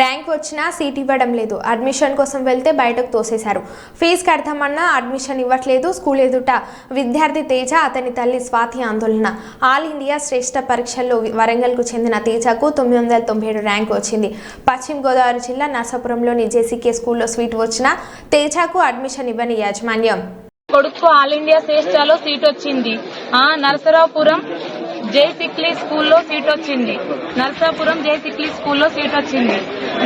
Rank వచ్చినా seat ఇవ్వడం లేదు. అడ్మిషన్ కోసం వెళ్తే బయటకు తోసేశారు. ఫీజు కడతామన్నా అడ్మిషన్ ఇవ్వట్లేదు. స్కూల్ ఎదుట విద్యార్థి తేజ అతని తల్లి స్వాతి ఆందోళన. ఆల్ ఇండియా శ్రేష్ఠ పరీక్షల్లో వరంగల్కు చెందిన తేజకు తొమ్మిది వందల తొంభై ఏడు ర్యాంక్ వచ్చింది. పశ్చిమ గోదావరి జిల్లా నర్సాపురంలోని జేసీకే స్కూల్లో సీట్ వచ్చిన తేజకు అడ్మిషన్ ఇవ్వని యాజమాన్యం. కొడుకు ఆల్ ఇండియా శ్రేష్ఠలో సీట్ వచ్చింది. ఆ నరసరావుపురం జే సిక్లీ స్కూల్లో సీట్ వచ్చింది. నరసాపురం జే సిక్లీ స్కూల్లో సీట్ వచ్చింది.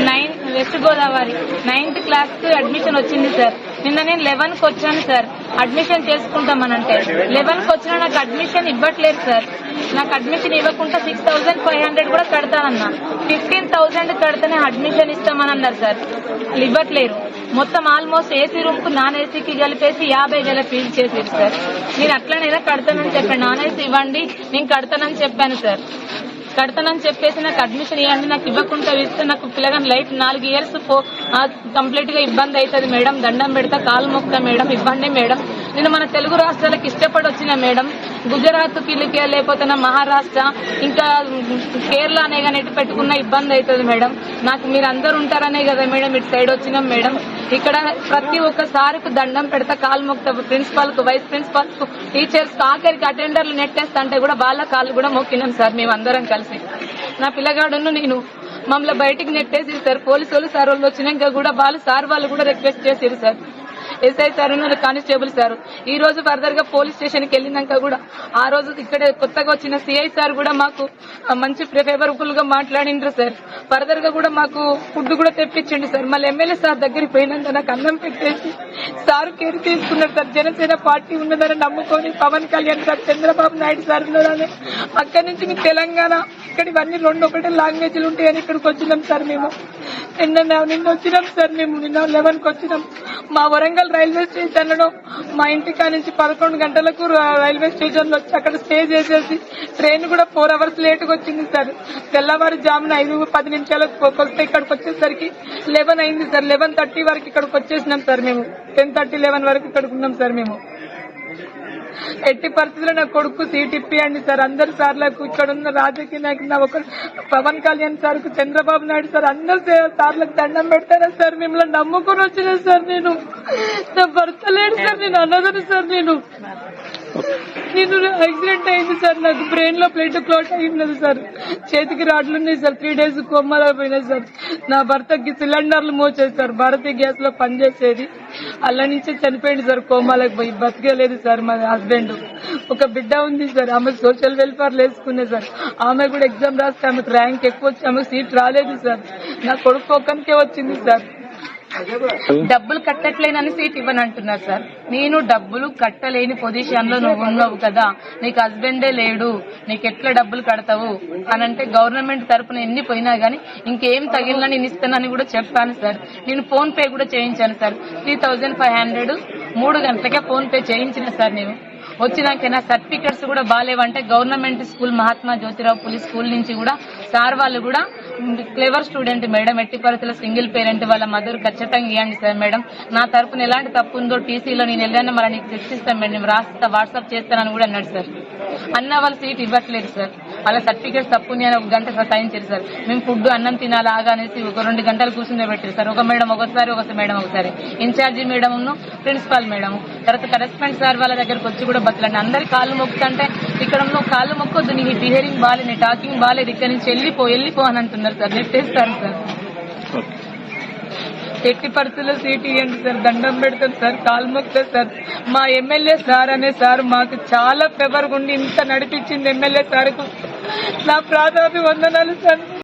Nine West Godavari. నైన్త్ క్లాస్కు అడ్మిషన్ వచ్చింది సార్. నిన్న నేను లెవెన్కి వచ్చాను సార్. అడ్మిషన్ చేసుకుంటామనంటే. లెవెన్కి వచ్చినా నాకు అడ్మిషన్ ఇవ్వట్లేదు సార్. నాకు అడ్మిషన్ ఇవ్వకుండా సిక్స్ థౌసండ్ ఫైవ్ హండ్రెడ్ కూడా కడతానన్నా. ఫిఫ్టీన్ థౌసండ్ కడితేనే అడ్మిషన్ ఇస్తామని అన్నారు సార్. ఇవ్వట్లేరు మొత్తం ఆల్మోస్ట్ ఏసీ రూమ్కు నాన్ ఏసీకి కలిపేసి యాభై వేల ఫీల్ చేసేది సార్. నేను అట్లనే కడతానని చెప్పాను నాన్ ఏసీ ఇవ్వండి నేను కడతానని చెప్పాను సార్. కడతానని చెప్పేసి నాకు అడ్మిషన్ ఇవ్వండి నాకు ఇవ్వకుండా ఇస్తే నాకు పిల్లగాని లైఫ్ నాలుగు ఇయర్స్ కంప్లీట్గా ఇబ్బంది అవుతుంది మేడం. దండం పెడతా కాలు మొక్తా మేడం. ఇవ్వండి మేడం. నేను మన తెలుగు రాష్ట్రాలకు ఇష్టపడి వచ్చిన మేడం గుజరాత్కి లేకపోతే నా మహారాష్ట్ర ఇంకా కేరళ అనే కానీ ఎటు పెట్టుకున్న ఇబ్బంది అవుతుంది మేడం. నాకు మీరు అందరు ఉంటారనే కదా మేడం ఇటు సైడ్ వచ్చినాం మేడం. ఇక్కడ ప్రతి ఒక్క సార్కు దండం పెడతా కాలు మొక్త ప్రిన్సిపాల్కు వైస్ ప్రిన్సిపాల్కు టీచర్స్కు ఆఖరికి అటెండర్లు నెట్టేస్తా అంటే కూడా వాళ్ళ కాళ్ళు కూడా మొక్కినాం సార్ మేము అందరం కలిసి. నా పిల్లగాడును నేను మమ్మల్ని బయటికి నెట్టేసి సార్ పోలీసు వాళ్ళు సార్ వాళ్ళు వచ్చినాక కూడా వాళ్ళు సార్ వాళ్ళు కూడా రిక్వెస్ట్ చేసారు sir. SI sir constable sir. ఈ రోజు ఫర్దర్గా పోలీస్ స్టేషన్కి వెళ్ళినాక కూడా ఆ రోజు ఇక్కడ కొత్తగా వచ్చిన సిఐ సార్ కూడా మాకు మంచి ఫేవరబుల్గా మాట్లాడిండ్రు సార్. ఫర్దర్గా కూడా మాకు ఫుడ్ కూడా తెప్పించండి సార్. మళ్ళీ ఎమ్మెల్యే సార్ దగ్గరికి పోయినాక నాకు అన్నం పెట్టేసి సార్ కేర్ తీసుకున్నారు సార్. జనసేన పార్టీ ఉన్నదని నమ్ముకొని పవన్ కళ్యాణ్ సార్ చంద్రబాబు నాయుడు సార్ ఉన్నారని అక్కడి నుంచి మీకు తెలంగాణ ఇక్కడ ఇవన్నీ రెండు ఒకటే లాంగ్వేజ్లు ఉంటాయని ఇక్కడికి వచ్చినాం సార్ మేము. నిన్న నిన్న వచ్చినాం సార్ మేము. నిన్న లెవెన్కి వచ్చినాం. మా వరంగల్ రైల్వే స్టేషన్లో మా ఇంటికా నుంచి పదకొండు గంటలకు రైల్వే స్టేషన్లో వచ్చి అక్కడ స్టే చేసేసి ట్రైన్ కూడా ఫోర్ అవర్స్ లేట్గా వచ్చింది సార్. తెల్లవారు జామున ఐదు పది నిమిషాలకు కొత్త ఇక్కడికి వచ్చేసరికి లెవెన్ అయింది సార్. లెవెన్ థర్టీ వరకు ఇక్కడికి వచ్చేసినాం సార్ మేము. టెన్ థర్టీ లెవెన్ వరకు ఇక్కడికి ఉన్నాం సార్ మేము. ఎట్టి పరిస్థితుల్లో నా కొడుకు సీట్ ఇప్పియండి సార్. అందరు సార్లకు ఇక్కడ ఉన్న రాజకీయ నాయకులు నా ఒక పవన్ కళ్యాణ్ సార్కు చంద్రబాబు నాయుడు సార్ అందరు సార్లకు దండం పెడతారా సార్? మిమ్మల్ని నమ్ముకుని వచ్చిన సార్ నేను? నా భర్త లేడు సార్ నేను అన్నదని సార్ నేను. నేను యాక్సిడెంట్ అయింది సార్. నాకు బ్రెయిన్లో ప్లేట్ క్లోట్ అయింది సార్. చేతికి రాడ్లున్నాయి సార్. త్రీ డేస్ కొమ్మలా పోయినాయి సార్. నా భర్తకి సిలిండర్లు మోచేది భారతీయ గ్యాస్లో పనిచేసేది. అల్ల నుంచే చనిపోయింది సార్. కోమాలకు పోయి బతికేలేదు సార్ మా హస్బెండ్ ఒక బిడ్డ ఉంది సార్. ఆమె సోషల్ వెల్ఫేర్ వేసుకునే సార్. ఆమె కూడా ఎగ్జామ్ రాస్తే ఆమెకు ర్యాంక్ ఎక్కువ వచ్చి ఆమెకు సీట్ రాలేదు సార్. నా కొడుకు ఒక్కనికే వచ్చింది సార్. డబ్బులు కట్టట్లేనని సీట్ ఇవ్వని అంటున్నారు సార్. నేను డబ్బులు కట్టలేని పొజిషన్లో నువ్వు ఉన్నావు కదా. నీకు హస్బెండే లేడు. నీకు ఎట్లా డబ్బులు కడతావు? అని అంటే గవర్నమెంట్ తరఫున ఎన్ని పోయినా గానీ ఇంకేం తగిలినా నేను ఇస్తానని కూడా చెప్పాను సార్. నేను ఫోన్ పే కూడా చేయించాను sir. Three thousand five hundred మూడు గంటలకే ఫోన్ పే చేయించిన సార్ నేను. వచ్చినాక నా సర్టిఫికెట్స్ కూడా బాగాలేవంటే government school Mahatma Jyotirao Phule school నుంచి కూడా సార్ వాళ్ళు కూడా క్లేవర్ స్టూడెంట్ మేడం ఎట్టి పరిస్థితుల్లో సింగిల్ పేరెంట్ వాళ్ళ మదర్ ఖచ్చితంగా ఇవ్వండి సార్ మేడం. నా తరపున ఎలాంటి తప్పు ఉందో టీసీలో నేను వెళ్ళాను మళ్ళీ నీకు తెచ్చిస్తాను మేడం. నేను రాస్తా వాట్సాప్ చేస్తానని కూడా అన్నాడు సార్. అన్న వాళ్ళ సీట్ ఇవ్వట్లేదు సార్. వాళ్ళ సర్టిఫికేట్స్ తప్పు అని ఒక గంట సతాయించారు సార్. మేము ఫుడ్ అన్నం తినాలి ఆగా అనేసి ఒక రెండు గంటలు కూర్చుని పెట్టారు సార్. ఒక మేడం ఒకసారి ఒక మేడం ఒకసారి. Incharge madam principal madam. తర్వాత కరెస్పాండ్ సార్ వాళ్ళ దగ్గరకు వచ్చి కూడా బతలండి అందరి కాళ్ళు మొక్కుతుంటే ఇక్కడ ఉన్న కాళ్ళు మొక్కొద్దు నీ బిహేవింగ్ బాగాలేదు నీ టాకింగ్ బాగాలేదు ఇక్కడ నుంచి వెళ్ళిపో వెళ్ళిపో అని అంటున్నారు సార్. నెట్టేస్తారు సార్. ఎట్టి పరిస్థితుల్లో సీట్ ఇవ్వండి సార్. దండం పెడతారు సార్. కాలు మొక్తారు సార్. మా ఎమ్మెల్యే సార్ అనే సార్ మాకు చాలా ఫేవర్ ఉండి ఇంత నడిపించింది ఎమ్మెల్యే సార్కు. నా ప్రాధాన్య వందనాలు సార్.